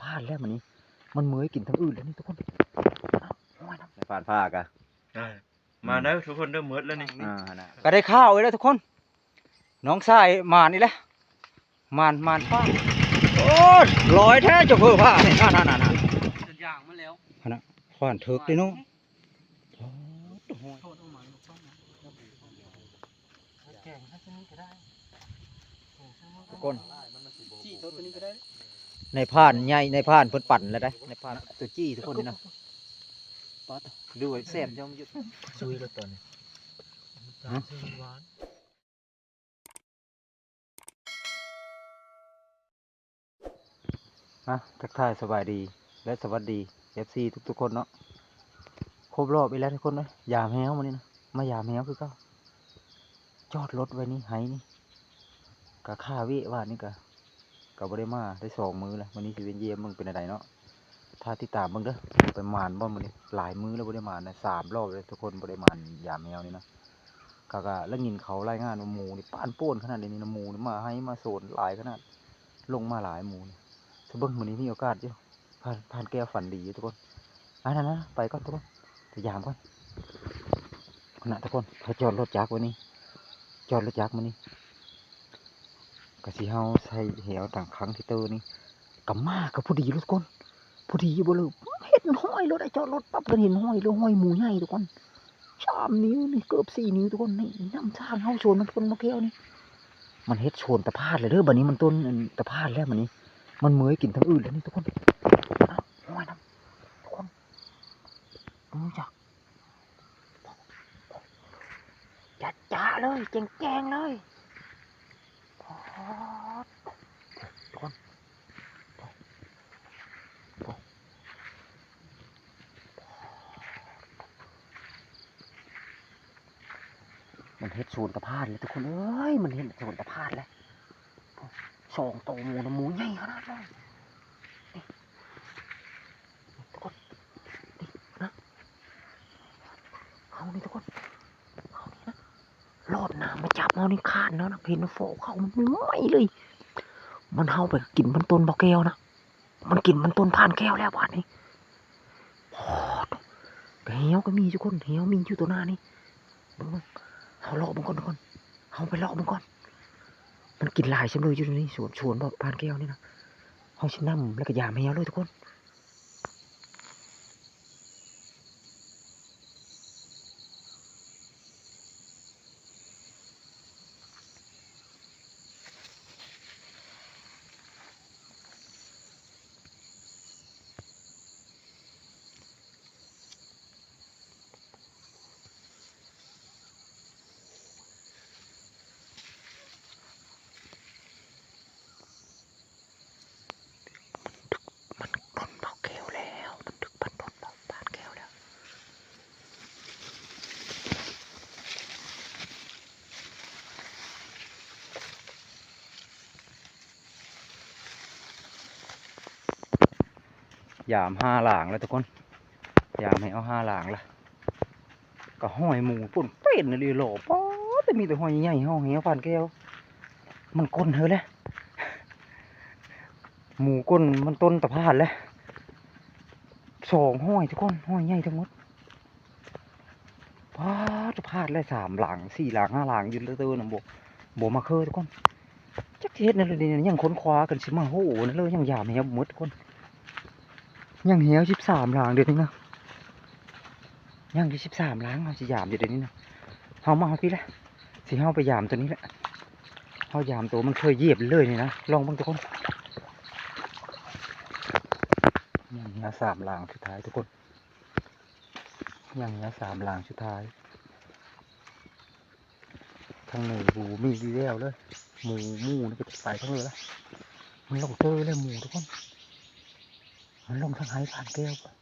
พานแล้วมันนี้ มันเหมยกินทั้งอื่นแล้วนี่ทุกคนเอาไว้นะผ่านภาคอะได้มาแล้วทุกคนเริ่มเมิดแล้วนี่อ่านะก็ได้ข้าวเลยแล้วทุกคน น้องชายมานนี่แหละมานมานฟ้าโอ้ยลอยแท้เจะเพื่อผ้าเนี่ยนั่นนั่นนั่นนั่นจนย่างมาแล้วฟ้านเถิกเลยเนาะโทษเอามาลูกต้องนะแกงถ้าจะนี่ก็ได้ทุกคนจี้โทษตัวนี้ก็ได้ ในผ่านใหญ่ในผ่านเพิ่นปั่นแล้วได้ในผ่านตัวจี้ทุกคนนี่นะป๊อดดูไอ้แซ่บจังอยู่ซุยแล้วตัวนี้ฮะหวานนะทักทายสบายดีและสวัสดี FC ทุกทุกๆคนเนาะครบรอบอีกแล้วทุกคนเลยยามแฮวมานี่นะมายามแฮวคือเก็จอดรถไว้นี่ไห้นี่กะค่าวิว่านี่กะ กะบ่ได้มาได้สองมือแล้ววันนี้สิเป็นเยี่ยมมึงเป็นอะไรเนาะถ้าติดตามมึงเด้อไปมานบ่มื้อนี้หลายมือแล้วบ่ได้มานนะสามรอบเลยทุกคนบ่ได้มานยาแฮวนี่นะกะกะแล้วยินเขารายงานว่าหมูนี่ปานโป้นขนาดนี้นะหมูนี่มาให้มาโซนหลายขนาดลงมาหลายหมูนี่ถ้าเบิ่งมื้อนี้มีโอกาสอยู่ผ่านผ่านแก้วฝันดีทุกคนอะนั่นนะไปก่อนทุกคนพยายามก่อนนะทุกคนเขาจอดรถจักรว้นี่จอดรถจักรมานี่ กะสิเฮาใส่เหวต่างครั้งที่เตอนี่กำมากับผู้ดีทุกคนผู้ดีบ่เลยเห็นห้อยรถไอ้จอดรถปั๊บก็เห็นห้อยเลยห้อยหมูใหญ่ทุกคนสามนิ้วนี่เกือบสี่นิ้วทุกคนนี่น้ำชางเฮาชวนมันคนมาแก้วนี่ มันเฮ็ดชวนตะพาดเลยเด้อบัดนี้มันต้นอันตะพาดแล้วบัดนี้ มันเหมยกินทั้งอื่นแล้วนี่ทุกคนเอาเอาไว้นะทุกคนรู้จักจัดจ้าเลยแจงแจงเลยพอดทุกคน สูนตะพานเลยทุกคนเอ้ยมันเฮ็ดสูนตะพานแล้วสองโตหมูนะหมูใหญ่ขนาดเลยนี่ทุกคนนี่นะเอานี่ทุกคนเอานี่นะรอดน้ำมาจับเอานี่ขาดแล้วนะเห็นว่าโฟเขามันไม่เลย มันเฮาไปกินมันต้นบอกแก้วนะมันกินมันต้นผ่านแก้วแล้วบาดนี้พอดเหี่ยวก็มีทุกคนเหี่ยวมีอยู่ตัวหน้านี่เบิ่ง เอาเลาะมันก่อนทุกคนเอาไปเลาะมันก่อน มันกินลายฉันเลยอยู่ตรงนี้สวนสวนแบบพานแก้วนี่นะเองชิ้นน้ำแล้วก็ยาแมวเลยทุกคนต้นบอกแก้วแล้ว มันถึกพันต้นบอกพานแก้วแล้ว ยามห้าหลางแล้วทุกคนยามให้เอาห้าหลางละก็ห้อยหมูปุ่นเป็นเลยหล่อป๊อแต่มีแต่ห้อยใหญ่ห้องเหี้ยวปานแก้วมันก้นเธอแล้วหมูก้นมันต้นตะพานแล้วสองห้อยทุกคนห้อยใหญ่ทั้งหมดป้าตะพานแล้วสามหลังสี่หลังห้าหลังยืนเตือร์นะโบโบมาเคยทุกคนจักเฮ็ดนั่นเลยเนี่ยยังค้นคว้ากันสิมาโหนั่นเลยยังยามเหี้ยวหมดทุกคน ยังเหี่ยวสิบสามหลังเดี๋ยวนี้นะยังอยู่สิบสามหลังเอาสิยามอยู่เดี๋ยวนี้นะเฮามาเอาพี่ละสิเฮาไปยามตัวนี้แหละเฮายามตัวมันเคยเหยียบเลยนี่นะลองบ้างทุกคนยังเหลือสามหลางสุดท้ายทุกคนยังเหลือสามหลางสุดท้ายทางหนึ่งบูมีดีแล้วเลยหมูหมูนี่ก็จะไปทั้งเลยละมันลงเตอเลยหมูทุกคน มันลงทางไหผ่านแก้วก่อน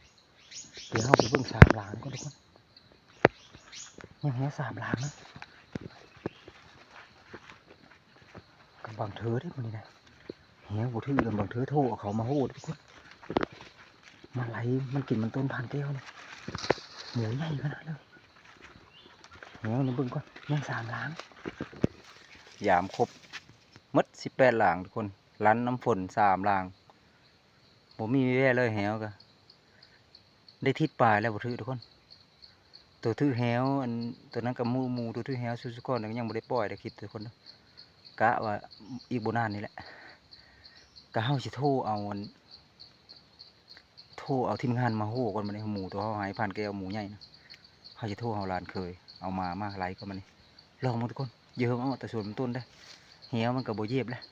เดี๋ยวเราไปเบิ่งสามหลางก่อนทุกคนยังเหลือสามหลางนะกับบางเธอได้มันนี่นะเหี้ยบุถือกับบางเธอโทรเอาเขามาโหดทุกคนมาไหลมันกินมันต้นผ่านแก้วเนี่ยหมูใหญ่ขนาดเลยเดี๋ยวนี่เบิ่งก่อนยังสามหลางยามครบหมดสิบแปดหลางทุกคนร้นน้ำฝนสามหลาง บ่มีแว่เลยแหวก็ได้ทิศปลายแล้วบ่ถือทุกคน ตัวถือแหวอันตัวนั้นกับมูมูตัวถือแหวสุๆก่อนยังบ่ได้ปล่อยได้คิดทุกคนกะว่าอีกบนานนี่แหละก็เฮาสิโทรเอาอันโทรเอาทีมงานมาโฮก่อนบัดนี้หมู่ตัวเฮาหายผ่านแก้วหมูใหญ่นะเฮาสิโทรเอาลานเคย เอามามาไล่ก็มันนี่ลองมาทุกคนเยอะเอาแต่ส่วนมันต้นได้แหวมันก็บ่เย็บแล้ว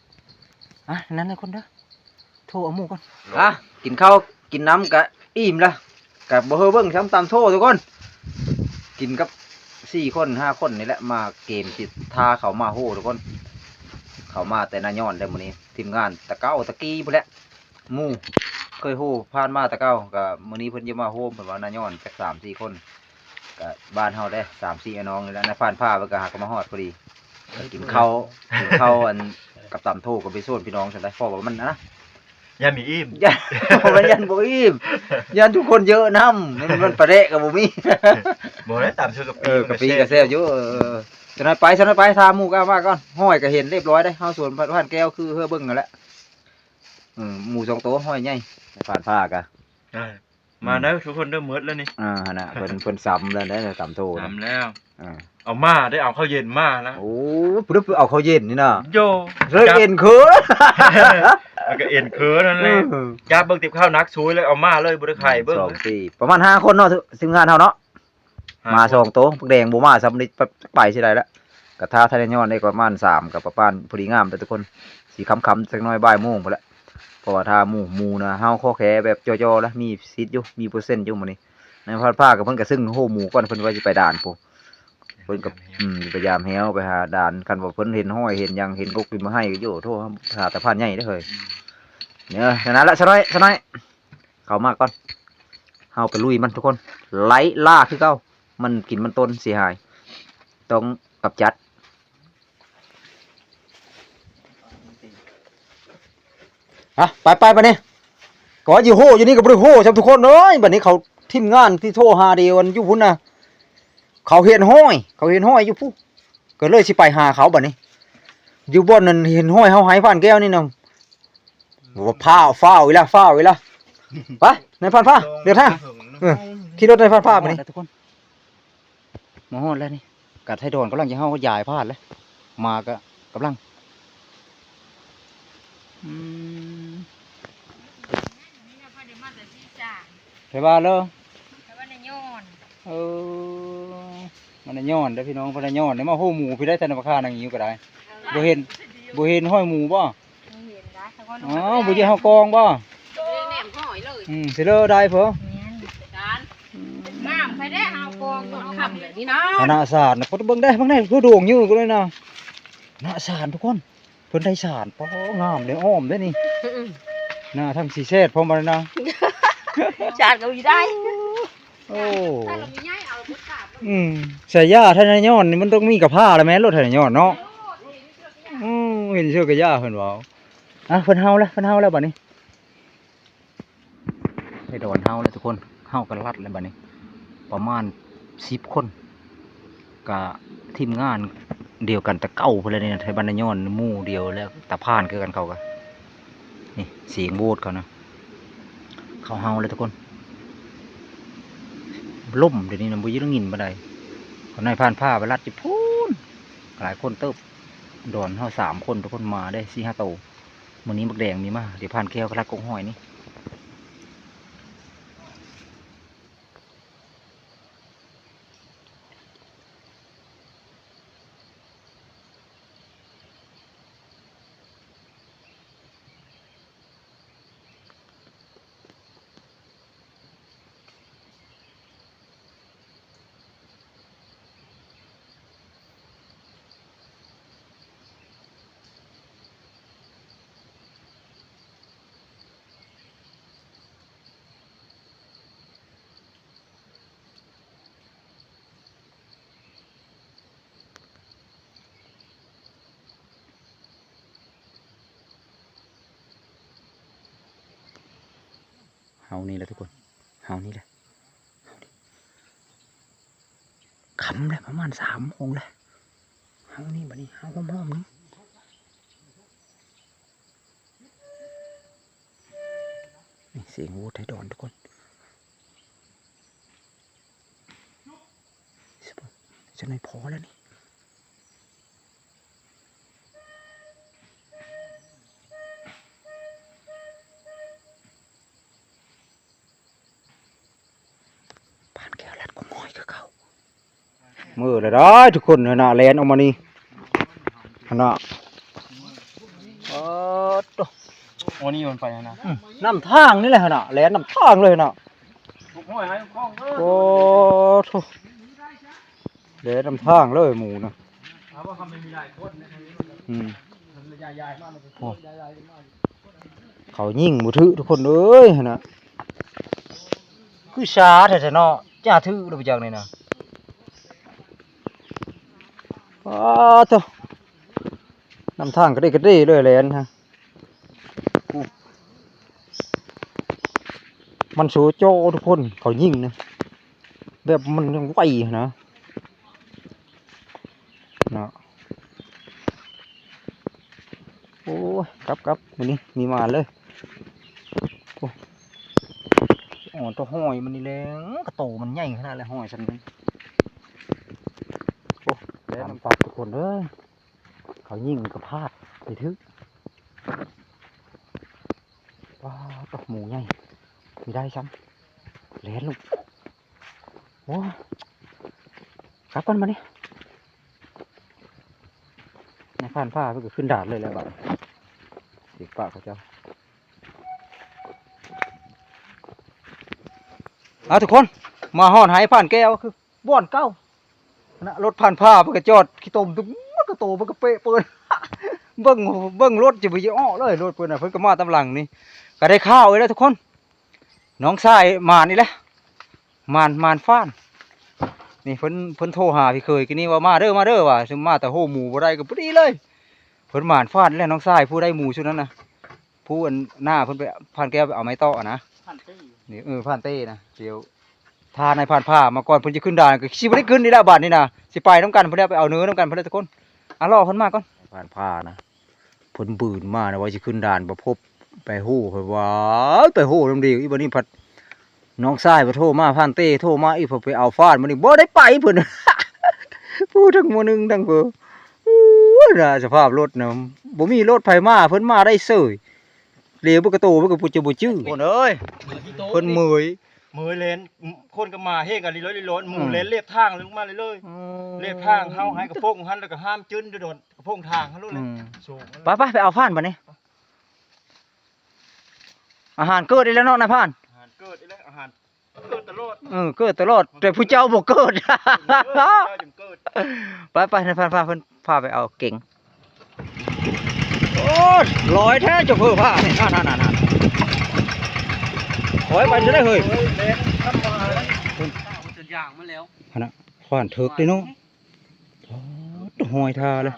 อะนั้นเลยคนเด้อ ทรเอาหมู่ก่อนอะกินข้าวกินน้ำกะอิ่มละกะบ่เฮอเบิ่งช้ำตามโททุกคน กินกับสี่คนห้าคนนี่แหละมาเกมติดทาเขามาโหทุกคน เขามาแต่นายอนได้มื้อนี้ทีมงานตะเก้าตะกี้พุ่นแหละหมู่เคยโหผ่านมาตะเก้าก็มื้อนี้เพิ่นจะมาโฮมเพิ่นว่านายอนจักสามสี่คนก็บ้านเฮาได้สามสี่น้องนี่แหละนะผ่านผ้าเพิ่นก็หากมาฮอดพอดีก็กินข้าวกินข้าวอันกับตำโทก็ไปโซนพี่น้องซั่นได้เพราะว่ามันนะ ย่ามีอิ่มยันมันยันบ่อิ่มยันทุกคนเยอะนำมันมันประเดะกับบ่มีบ่ได้ตามชื่อกับเออกะปีกะแซ่บอยู่เออเออจะนั้นไปจะนั้นไปทาหมู่กามาก่อนห้อยก็เห็นเรียบร้อยได้เฮาสวนผ่านแก้วคือเฮือเบิ่งนั่นแหละอืมหมู่สองโตวห้อยใหญ่ผ่านผ้ากะได้มาได้ทุกคนเริ่มมืดแล้วนี่อ่าหั่นน่ะเพิ่นเพิ่นซ้ำแล้วได้ซ้ำโตนะทำแล้วอ่าเอามาได้เอาข้าวเย็นมาแล้วโอ้ปุ๊บเอาเขาเย็นนี่น่ะโยเลิกเอ็นคือ มันก็เอ็นเคือนั่นแหละยาเบิ่งติบข้าวนักซุยเลยเอามาเลยบ่ได้ไข่เบิ่งสองสี่ประมาณห้าคนเนาะทีมงานเฮาเนาะมาสองโต๊ะพวกแดงบูมาสำลิดไปสิได้ละกระทาทะเลย้อนได้ประมาณสามกับประมาณพอดีงามแต่ทุกคนสีคำคำๆสักหน้อยบ่ายโมงไปละเพราะว่าถ้าหมู่หมูนะเฮาข้อแขแบบจ่อๆแล้วมีซิดอยู่มีเปอร์เซ็นต์อยู่มื้อนี้ในพาดผ้ากับเพิ่นก็ซึ่งโหหมูก่อนเพิ่นว่าสิไปด่านปุ๊ เพิ่นกับอืมพยายามแฮวไปหาด่านคันว่าเพิ่นเห็นห้อยเห็นยังเห็นกกขึ้นมาให้ก็อยู่โทษหาแต่ผ่านใหญ่ได้เฮ้ยเนี่ยฉะนั้นละสะน้อยสะเข้ามาก่อนเฮาไปลุยมันทุกคน ไล่ล่าคือเก่ามันกินมันต้นเสียหาย ต้องกับจัดอะไปไปไปเนี่ยก่ออยู่โหอยู่นี่กับบริโหชาวทุกคนเอ้ยบัดนี้เขาทีมงานที่โทรหาเดียวันอยู่พุ่นนะ เขาเห็นห้อย เขาเห็นห้อยอยู่พุ่นก็เลยสิไปหาเขาบัดนี้ อยู่บนนั้นเห็นห้อยเฮาหายผ่านแก้วนี่นะว่าพ้าวฟ้าวอีละฟ้าวอีละไปในผ่านผ้าเดี๋ยวท่าเออขี่รถในผ่านผ้าบัดนี้ทุกคนมาฮอดแล้วนี่กัดไทยโดนกำลังจะเข้าใหญ่พลาดแล้วมาก็กำลังอืมนี่นะพอได้มาแต่ที่จ่าใช่บ้านเลยแต่ว่าในย้อนเออมั นน่ะย้อนเด้อพี่น้องมันน่ะย้อนเด้อมาโหหมูพี่ได้แต่นราคานังยิ้วก็ได้บ่เห็นบ่เห็นห้อยหมูบ่ไม่เห็นนะแต่ว่าอ๋อบ่สิเฮากองบ่แหนมหอยเลยอืมสิเลอได้เพิ่นการน้ำใครได้เอากองก่อนคำแบบนี้นะคณะศาสตร์นะเพิ่นเบิ่งได้เบิ่งได้เพิ่นโด่งอยู่ก็เลยนะคณะศาสตร์ทุกคนเพิ่นได้ศาสตร์ปองามเด้ออ้อมเด้อนี่หน้าทั้งสีเศษพร้อมบ่ได้นะจานก็อยู่ได้โอ้ ถ้าเราไม่ย้ายเอาบุตรกาบ อืมใส่ยาทนายย้อนนี่มันต้องมีกับผ้าแล้วแม่รถทนายย้อนเนาะอืมเห็นเชือกับยาเพิ่นเว้าอะเพิ่นเฮาแล้วเพิ่นเฮาแล้วบัดนี้ให้โดนเฮาแล้วทุกคนเฮากันลัดแล้วบัดนี้ ประมาณ10คนกับทีมงานเดียวกันต่เก่าพุ่นเลยเนี่ยไทยบ้านนายย้อนหมู่เดียวแล้วตะพานคือกันเขาก็นี่เสียงโบดเขานะเขาเฮาเลยทุกคน ล่มเดี๋ยวนี้นะบุยต้องหินบันไดคนนายผ่านผ้าไปรัดจีพูนหลายคนเติบดอนเท่าสามคนทุกคนมาได้สี่ห้าโตววันนี้บักแดงมีมาเดี๋ยวผ่านแก้วกระลัดกงหอยนี่านี่แหละทุกคนเฮานี่แหละคำเลยประมาณสามโมงเลยเฮานี่บัดนี้เฮาห้อมๆนี่นี่เสียงวูดไทยดอนทุกคนจะไม่พอแล้วนี่ มือเลยได้ทุกคนนะนะแลนออกมานี่นะเออโตโอ้นี่มันไปนะอืมน้ำทางนี่แหละนะแลนน้ำทางเลยนะทุกห้อยให้คล้องเออโอ้โถแลนน้ำทางเลยหมูนะถามว่าเขาไม่มีหลายคนนะอืมมันยายๆมากมันโอ้ยายๆมากเขายิ่งมือถือทุกคนเอ้ยนะคือช้าแท้ๆเนาะจ้าถือเราไปจากไหนนะ อ้าวโตน้ำทางก็ได้ก็ได้เลยแลนฮะมันโซโจทุกคนเขายิงนะแบบมันไหวนะนะโอ้ยกลับกับมันนี่มีมาเลยโอ้อ๋อตัวห้อยมันนี่แหละกระโตมันใหญ่ขนาดเลยห้อยฉันนี่ แล้วน้ำปลาทุกคนเอ้ยเขายิงกระพลาดไปทึกว้าวตัวหมูใหญ่มีได้ซ้ำแหลนลูกโอ้ยกลับกันมานี่ในผ่านผ้าเพื่อขึ้นดาดเลยแหล้วบ้าเด็กปากเขาเจ้าเอาทุกคน มาห่อนหายผ่านแก้วคือบ่อนเก้า นะรถผ่านผ้าเพื่อจอดขี้ตมตุ้มมันก็โตมันก็เปะเปินเบิ้งเบิ้งรถจะไปยี่อ้อเลยรถเปินอะเพิ่นก็มาตำหลังนี่ก็ได้ข้าวเลยแล้วทุกคน น้องชายมานนี่แหละมานมานฟ้านนี่เพิ่นเพิ่นโทรหาพี่เคยกินนี่ว่ามาเด้อมาเด้อว่าซุมมาแต่โหหมูบ่ได้ก็พอดีเลยเพิ่นมานฟ้านนี่แหละน้องชายผู้ได้หมูชุดนั้นน่ะผู้อันหน้าเพิ่นไปผ่านแก้วไปเอาไม้ต่ออะนะพันตี้นี่เออผ่านเต้นะเดี๋ยว ทาในผ่านผ้ามาก่อนเพิ่นจะขึ้นด่านก็สิบ่ได้ขึ้นนี่ละบาดนี่นะสิไปนํกันเพิ่นได้ไปเอาเนื้อนํกันเพิ่นได้ทุกคนอะรอเพิ่นมาก่อนผ่านผ้านะเพิ่นบืนมานะว่าสิขึ้นด่านบ่พบไปฮู้เพิ่นว่าไปฮู้นำดีอีบัดนี้พัดน้องชายไปโทรมาผ่านเต้โทรมาอีกพอไปเอาฟาดมันนี่บ่ได้ไปเพิ่นพูดทั้งหมดหนึงทั้งเบออู้น่ะสภาพรถนะบ่มีรถไผมาเพิ่นมาได้เสยเลี้ยวบ่กระโตบ่กระปุจะบ่จื้อคนเอ้ยเพิ่นเมย มือเลนคนก็มาเฮกันลิร้อยลิร้อยมือเลนเรียบทางลงมาเลยเลยเรียบทางเฮาให้กระโปงหันแล้วก็ห้ามจื้นโดดกระโปงทางเขารู้เลอืยมสูงไปไปไปเอาผ่านบัดนี้อาหารเกิดได้แล้วเนาะนายผ่านอาหารเกิดอีแล้วอาหารเกิดตลอดเออเกิดตลอดแต่ผู้เจ้าบ่เกิดเจ้าจึงเกิดไปไปนายผ่านพาเพิ่นพาไปเอาเก่งโอ้ยลอยแท้เจ้าเพื่อผ้านี่นั่นๆ ๆขอยไปจะได้เฮ้ยเลนทำมาแล้วจนย่างมาแล้วขวานเถิกเลยเนาะโอ้หอยทาเลย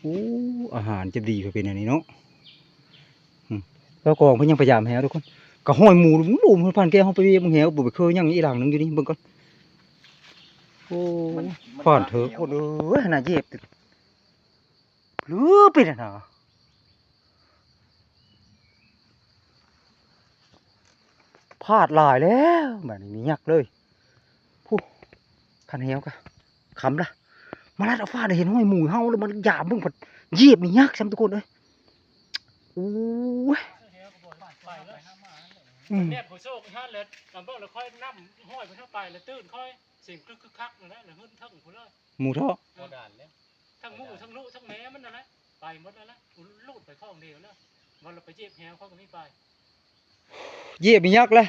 โอ้อาหารจะดีกว่าเป็นอันนี้เนาะแล้วกองเพิ่นยังพยายามแหวทุกคนก็ห้อยหมูลุมลุมเพิ่นผ่านแก้วเฮาไปเวียมึงแหวบ่ไปเคยยังอีหลังนึงอยู่นี่เบิ่งก่อนโอ้ขวานเถิกคนเอ้ยน่าเจ็บหรือเป็นอันน่ะ พลาดหลายแล้วแบบนี้มียักเลยผู้คันแหวกะคำละมาลัดเอาฟ้าได้เห็นห้อยหมูเฮาแล้วมันหยาบมึงผัดเหยียบนี่ยักซ้ำทุกคนเอ้ยโอ้ยอืมเนี่ยผู้โชคท่านเลยลำเบิกแล้วค่อยนั่ห้อยไปเข้าไปแล้วตื้นค่อยสิ่งคึกคึกคักนั่นแหละแล้วหึ้นทั้งผู้เลยหมูทอบ่ด่านแล้วทั้งหมูทั้งลูกทั้งแม่มันนั่นแหละไปหมดนั่นแหละลูดไปข้องเดียวแล้ววันเราไปเจ็บแฮวเขาก็ไม่ไป เหยียบนี่ยักเลย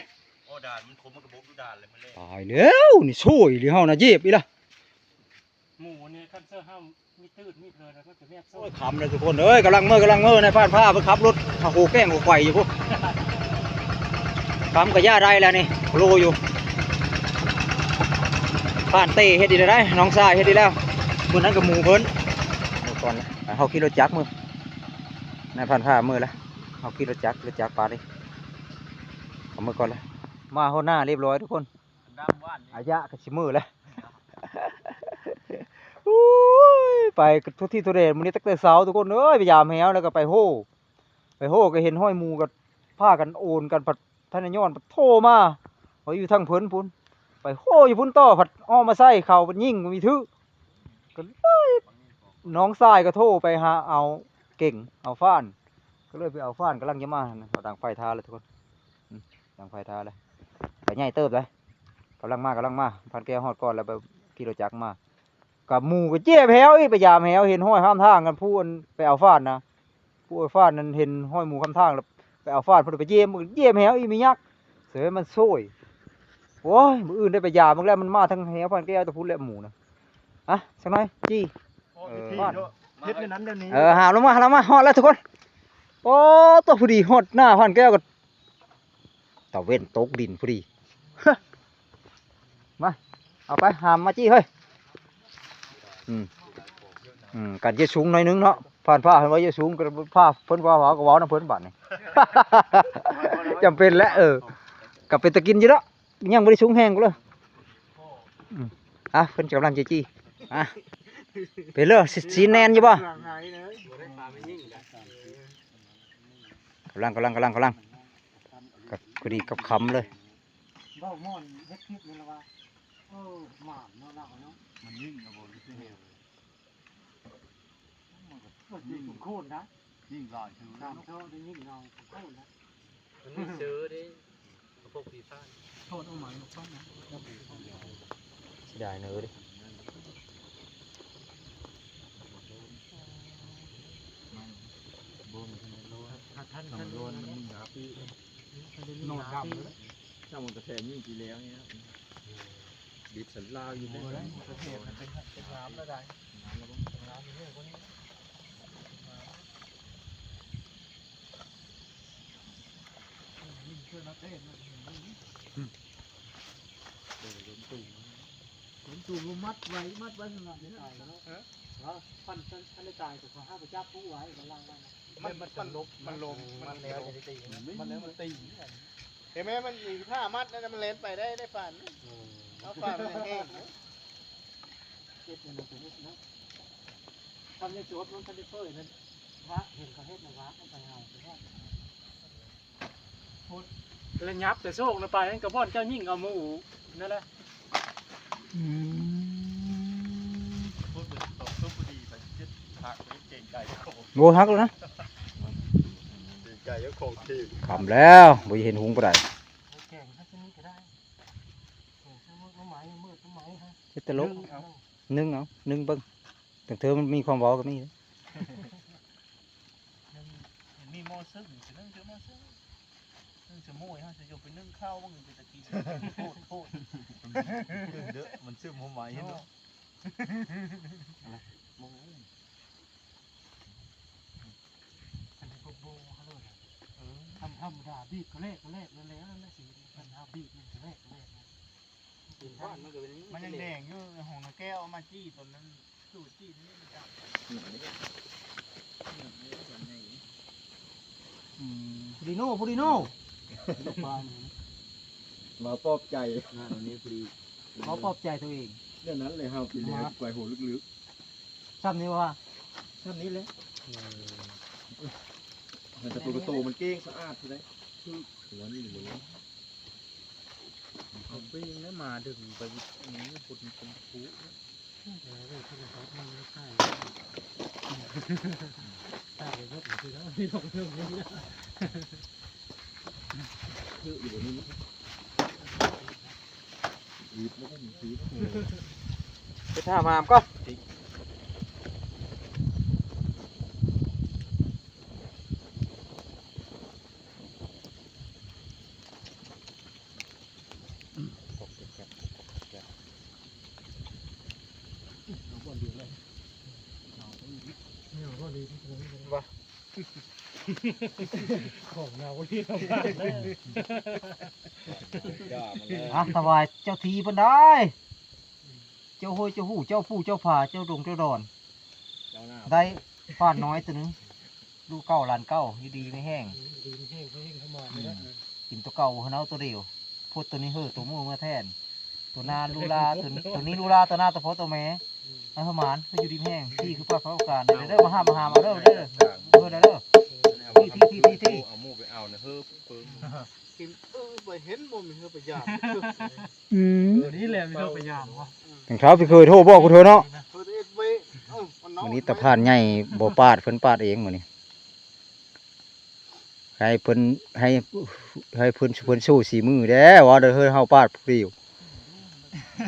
โอ้ด่านมันคมมันกระบอกดูด่านเลยมันเล่นตายแล้วนี่ช่วยหรือเฮานะเหยียบอีล่ะหมูเนี่ยคันเสื้อห้ามมีตื้นมีเพลินแล้วก็จะแม่โซ่โอ้ยคำเลยทุกคนเอ้ยกำลังเมื่อกำลังเมื่อในผ่านผ้าเพิ่นขับรถพาโหแกล้งโหไฟอยู่พวกคำกับย่าได้แล้วนี่โลอยู่ผ่านเต้เฮ็ดดีแล้วได้น้องชายเฮ็ดดีแล้วมื้อนั้นกับหมูเพิ่นเมื่อก่อนนะเฮาขี่รถจักรมือในผ่านผ้ามือแล้วเฮาขี่รถจักรรถจักรปาดิ เอามือก่อนเลยมาโหดหน้าเรียบร้อยทุกคนดำว่านอายะกับชิมือแล้วอุ้ยไปทุกที่ทุเรศมื้อนี้ตั้งแต่เช้าทุกคนเอ้ยพยายามแหวแล้วก็ไปโห่ไปโห่ก็เห็นห้อยหมูกับพากันโอนกันผัดท่านนายย้อนผัดโทรมาว่าอยู่ทางเพิ่นพุ่นไปโหอยู่พุ่นต่อผัดอ้อมมาใส่เข่ามันยิ่งบ่มีถือก็เลยน้องชายก็โทรไปหาเอาเก่งเอาฟ้าน ก็เลยไปเอาฟ้านกำลังจะมานะเอาดังไฟทาเลยทุกคน อืมดังไฟทาเลยไปใหญ่เติบเลยกำลังมากำลังมาพันแก้วฮอดก่อนแล้วไปกิโลจักรมากับหมูก็เจี๊ยบแหวอีกไปยามแหวเห็นห้อยข้ามทางกันพูดไปเอาฟ้านนะผู้เอาฟ้านนั้นเห็นห้อยหมูข้ามทางแล้วไปเอาฟ้านเพิ่นไปเยี่ยมมึงเยี่ยมแหวอีมียักษ์เสือมันโซ่ยโอ้ยมืออื่นได้ไปยามมึงแล้วมันมาทั้งแหวพันแก้วตะพูดและหมูนะอะสักหน่อยจี้เออเฮ็ดในนั้นเดี๋ยวนี้เออหาลงมาหาลงมาฮอดแล้วทุกคนโอ้ตัวพอดีฮอดหน้าพันแก้วก็ ตะเว้นตกดินพอดีมา เอาไปหามมาจี้เฮ้ย อืม อืมกันเยอะสูงหน่อยนึงเนาะผ่านผ้าเห็นว่าเยอะสูงก็ผ้าเพิ่นว่าหวาก็เว้าน้ำเพิ่นบาดนี่จำเป็นแล้วเออกับเป็นตะกินอยู่แล้วยังบ่ได้สูงแห้งกูเลยอืมอะเพิ่นกำลังจะจี้อะเป็นเลยสิสีแนนอยู่บ่กำลังกำลังกำลังกำลัง กับพอดีกับคำเลยเบ้าม่อนเฮ็ดคลิปนี่ละว่าเออหมาเนาะเราเนาะมันยิ่งนะบ่ที่เฮมันยิ่งโคตรนะยิ่งหลายคือตามเท่าได้ยิ่งเงาโคตรนะมันไม่ซื้อดิพวกปีฟ้าโทษเอาหมายลูกฟังนะเสียดายเนื้อดิถ้าท่านน้ำท่านร้อนมั นยิ่งหาปีโนดดำเลยถ้ามันกระแทกยิ่งปีแล้วเนี่ยดิบสันลาวอยู่โอ้ได้ยประเทศมันเป็นเป็นน้ำแล้วได้น้ำแล้วน้ำมีเรื่องพวกนี้ช่วยมาเต้นมาผล ตูมมัดไว้มัดไว้สำหรับนี้ตายแล้วว่าฟันท่านท่านได้ตายแต่ขอห้าพระเจ้าผู้ไว้กำลังไว้นะมันมันลบมันลมมันแล้วจะตีมันแล้วมันตีเห็นไหมมันมีผ้ามัดนั่นมันเล่นไปได้ได้ฝันเอาฝันมันแห้งเจ็ดเนี่ยมันเป็นนิดนะทำในจทย์มันทันได้เปิดนั่นวะเห็นเขาเฮ็ดนะวะเอาไปเอาไปว่าแล้วยับแต่โชคนะไปนั่นกระพ่อนเจ้ายิ่งเอาหมูนั่นแหละพูดเป็นตกตุ๊บดีไปยึด หักไปเก่งใจเจ้าของโงฮักแล้วนะเก่งใจเจ้าของทีมคำแล้วบ่เห็นหุงปานใดแก่งถ้าชนิดก็ได้แก่งถ้ามืดไม้มืดไม้ฮะเฮ็ดตลกนึ่งเอานึ่งเบิ่งถึงเธอมันมีความเว้าก็มีนะมีหม้อซึ่งจะนึ่งจะหม้อซึ่งนึ่งจะโม่ยฮะจะยกไปนึ่งข้าวว่าเงินจะตะกี้โทษโทษเด้อมันชื่อหัวไหมเนาะ มองอันนี้ก็โบเขาเลย ทำทำด่าบีบก็แรกก็แรกแล้วแล้วนั่นแหละสิมันทำบีบมันก็แรกก็แรกนะบ้านมันก็เป็นมันยังแดงอยู่หงนาแก้วเอามาจี้ตอนนั้นสู้จี้นี่มันจับพูดิโน่พูดิโน่มาปอบใจงานนี้ฟรีเขาปลอบใจตัวเองเรื่องนั้นเลยเฮาปีแล้วไปหัวลึกซ้ำนี่ว่าๆท่านนี้เลย มันจะตัวโตมันเก้งสะอาดใช่ไหมหัวนี่เลยเอาไปยังได้วมาถึงไปนี่พุทธเป็นผู้ตาไม่ใช่ใช่เลยครถคือแล้วไม่ต้องเรื่องนี้นะเยอะอยู่บนนี้รีบแล้วก็มีสีไปท่ามามก็ ของเราที่ทำงานเลยด่ามันแล้วอะสบายเจ้าทีเพิ่นได้ เจ้าห้วยเจ้าหู้เจ้าผู้เจ้าผาเจ้าดงเจ้าดอนเจ้าหน้าได้ฟ้านน้อยตัวหนึงลูกเก้าหลานเก้าอยู่ดีไม่แห้งดีแห้งแห้งเข้ามาเลยนะกินตัวเก่าเฮาเนาตัวเดียวพูดตัวนี้เฮ้อตัวมูมาแทน ตัวนาลูลาตัวนี้ตัวนี้ลูลาตัวหน้าตัวพอตัวแม่ไอ้พมานคืออยู่ดีไม่แห้งพี่คือป้าเขาโอกาสเด้อเด้อมาหามาหามาเด้อเด้อเด้อ ที่เอาหมูไปเอานะเฮ้อเพิ่มกินเออไปเห็นบ่มีเฮาไปยามอืมเออนี่แหละมีเธอพยายามวะถึงเช้าพี่เคยโทรบอกกูเธอเนาะเพิ่นเอ็ดไว้เอ้ามันน้องวันนี้ตะพานใหญ่บ่ปาดเพิ่นปาดเองมื้อนี้ให้เพิ่นให้ให้เพิ่นเพิ่นสู้สีมือเด้อว่าเด้อเฮ้ยเฮาปาดผู้เดียว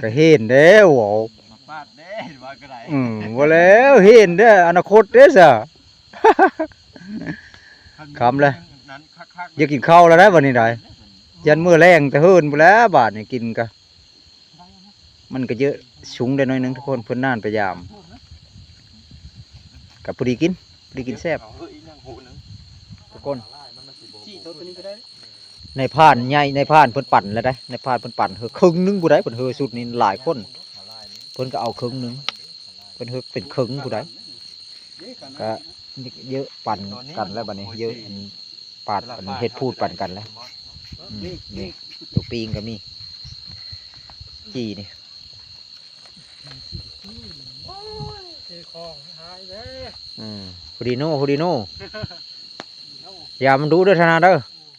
ก็เห็นเด้อว้าวมาปาดเด้ว่าก็ได้อืมบ่แล้วเห็นเด้ออนาคตเด้อซะ คำเลยนั้นคักๆอยากกินข้าวแล้วได้บัดนี้ได้ยันมื้อแรงแต่เฮินบ่แล้วบาดนี่กินก็มันก็เยอะสูงได้หน่อยหนึงทุกคนเพิ่นนานพยายามกับพอดีกินพอดีกินแซ่บเอาเฮ้ยอีกอย่างหูหนึงทุกคนจี้ตัวนี้ก็ได้ในผ่านใหญ่ในผ่านเพิ่นปั่นแล้วได้ในผ่านเพิ่นปั่นเฮอครึ่งหนึงผู้ใดเพิ่นเฮอสุดนี่หลายคนเพิ่นก็เอาครึ่งหนึงเพิ่นเฮอเป็นครึ่งผู้ใดก็ เยอะปั่นกันแล้วบัดนี้ เยอะอันปาดอันเฮ็ดพูดปั่นกันแล้วอืมนี่ตัวปีงก็มี จีนี่เทของหายเลยอืมฮูดิโน่ฮูดิโน่อย่ามันดูเด้อธนาเด้อ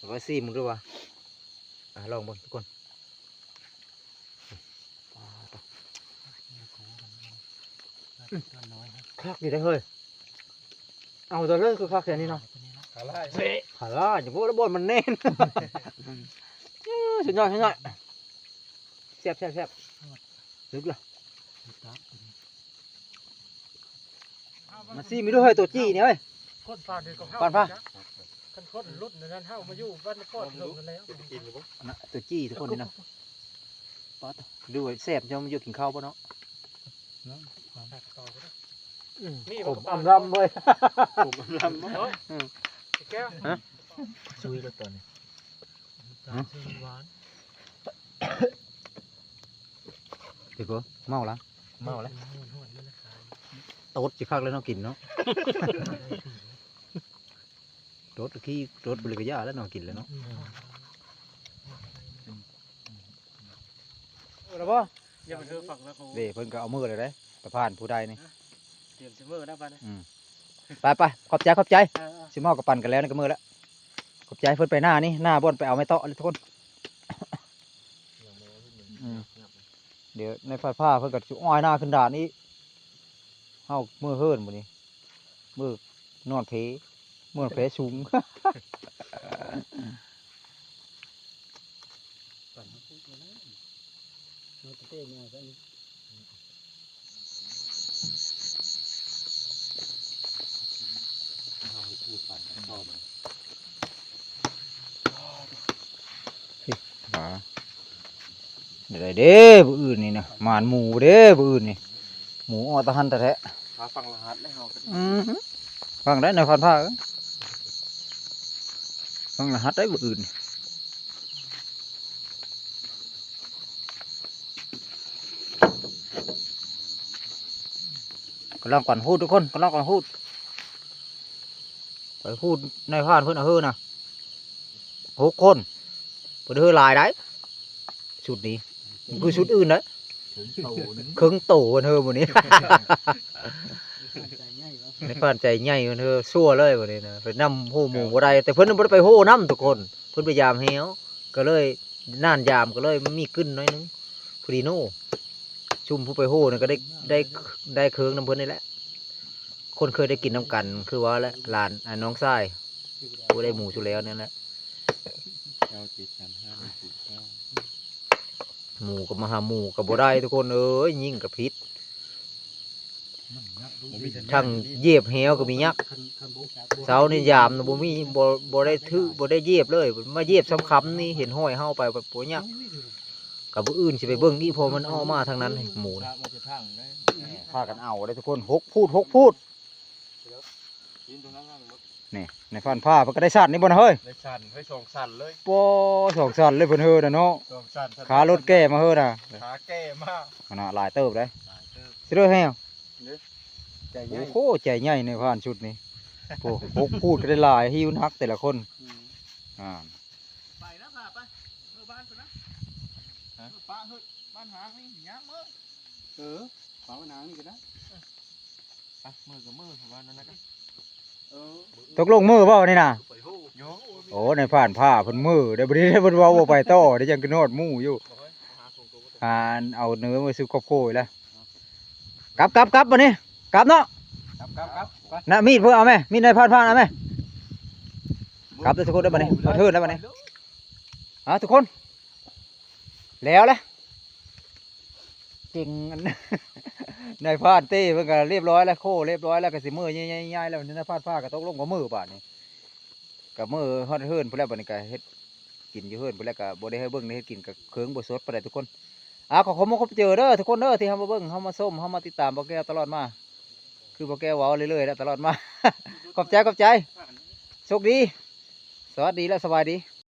ไว้ซี่มึงด้วยวะอะลองเบิ่งทุกคนคักดีได้อเฮ้ย เอาตัวเลิกคือคักแค่นี้เนาะขาลายขาล่าอย่าพูดแล้วบอลมันแน่นอื้อสุดยอดสุดยอดแซ่บแซ่บแซ่บลึกเลยมาซี่มีด้วยเฮ้ยตัวจี้เนี่ยเฮ้ยคนผ่านเดือนกับผ่านป่ะกันคนรุ่นนั้นเฮามาอยู่บ้านปอดเถิงกันแล้วกินหรือเปล่านะตัวจี้ทุกคนนี่นะป๊อดดูไอ้แซ่บจะมาอยู่กินข้าวป่ะเนาะต่อก็ได้ นี่นี่ผผมมอำลำเลยผมกำลังมาแก้วซุยแล้วตัวนี้ตามซื้อหวานเดี๋ยวก็เมาละเมาละหวนหวนเลยนะขายโต๊ดจะคักแล้วเนาะกินเนาะโต๊ดขี้โต๊ดบริกรยาแล้วเนาะกินแล้วเนาะเออแล้วบ่อย่าไปเธอฝักแล้วเขาเด้เพิ่นก็เอามือเลยได้ประพานผู้ใดนี่เต รียมเสมอนะบ้านนะไปไปขอบใจขอบใจเออสิเมากับปั่นกันแล้วนี่ก็มือแล้วขอบใจเพิ่นไปหน้านี่หน้าบ่อนไปเอาไม้เตาะเลยทุกคนอืมเดี๋ยวในฟ้าผ้าเพิ่นก็สิอ้อยหน้าขึ้นด่านนี้เฮามือเฮิรนบ่นี้มือนอนเพมือนเพสูง เดี๋ยวได้เด้อผู้อื่นนี่นะหมานหมูเด้อผู้อื่นนี่หมูออตะหันตะแทะหาฟังรหัสได้เฮาก็อือหือฟังได้ในพันผ้าเอ้ยฟังรหัสได้ผู้อื่นนี่กำลังก่อนพูดทุกคนกำลังก่อนพูดไปพูดในพานเพื่อนเอาเฮือนะหกคนเพื่อนเฮือหลายได้ชุดนี้ มันคือชุดอื่นนะครึ่งโตเพิ่นเฮือหมดนี้ ในผ่านใจใหญ่เพิ่นเฮือซั่วเลยวันนี้นะไปนำโหหมู่บ่ได้แต่เพิ่นบ่ได้ไปโหนํทุกคน เพิ่นไปยามแฮวก็เลยน่านยามก็เลยมันมีขึ้นหน้อยนึงพอดีโน่ชุมผู้ไปโหนี่ก็ได้ได้ได้เคืองน้ำเพิ่นนี่แหละ คนเคยได้กินน้ำกัน คือว่าแหละหลานอ่าน้องชายผู้ได้หมู่สุแล้วนั่นแหละ เก้าเจ็ดสามห้าหนึ่งศูนย์เก้า หมู่กับมาหาหมู่กับบ่ได้ทุกคนเอ้ยยิ่งกับพิษช่างเหยียบแหวก็มียักษ์เสานี่ยามน่ะบ่มีบ่บ่ได้ถือบ่ได้เหยียบเลยมาเหยียบสำคำนี่เห็นห้อยเฮาไปแบบบ่ยักษ์กับผู้อื่นสิไปเบิ่งอีพอมันเอามาทางนั้นให้หมู่พนะระมันจะทั้งได้พากันเอาได้ทุกคนหกพูดหกพูดยิ นตรงนั้นนั่งรถนี่ในฟันผ้าเพิ่นก็ได้สั่นนี่บ่นะเฮ้ยได้สั่นให้สองสั่นเลยบ่สองสั่นเลยเพิ่นเฮ้อน่ะเนาะสองสั่นขารถแก้มาเฮ้อน่ะขาแก้มากขนาดหลายเติบเลยหลายเติบสิเด้อแฮวใจใหญ่โอ้โหใจใหญ่ในผ่านชุดนี้โอ้หกพูดก็ได้หลายหิวนักแต่ละคนอ่าไปนะพาไปเออบ้านคนนะเออป้าเฮ้ยบ้านหางนี่ยามเมื่อเออฝาผนังนี่ก็ได้ไปมือกับมือของวันนั้นนะกันเอ ตกลงมือเปล่านี่น่ะไปฮู้โยโอ้ในผ่านผ้าเพิ่นมือเดี๋ยวบ่ได้เพิ่นเว้าบ่ไปต่อเดี๋ยวยังกินฮอดหมู่อยู่หาของตัวบ่หานเอาเนื้อมาซื้อครอบครัวอยู่แล้วกลับกลับกลับบัดนี้กลับเนาะครับครับครับไปนะมีดเพิ่นเอาไหมมีดในผ่านผ้าเอาไหมกลับเด้อทุกคนเด้อบัดนี้เอาเทิดแล้วบัดนี้เอ่ทุกคน แล้วแหละเก่งอัน ในพานเต้เพิ่นก็เรียบร้อยแล้วโคเรียบร้อยแล้วก็สิมือใหญ่ๆๆแล้วในพานผ้าก็ตกลงกับมือบาดนี้กับมือฮอดเฮิรนพุ่นแล้วบัดนี้ก็เฮ็ดกินอยู่เฮิรนพุ่นแล้วก็บ่ได้ให้เบิ่งได้เฮ็ดกินก็เคิงบ่สดปานใดทุกคนอ่าขอขอบคุณขอบเจอเด้อทุกคนเด้อที่เฮามาเบิ่งเฮามาส้มเฮามาติดตามบ่แก้วตลอดมา คือบ่แก้วเว้าเรื่อยๆแล้วตลอดมาขอบใจขอบใจโชคดี สวัสดีและสบายดี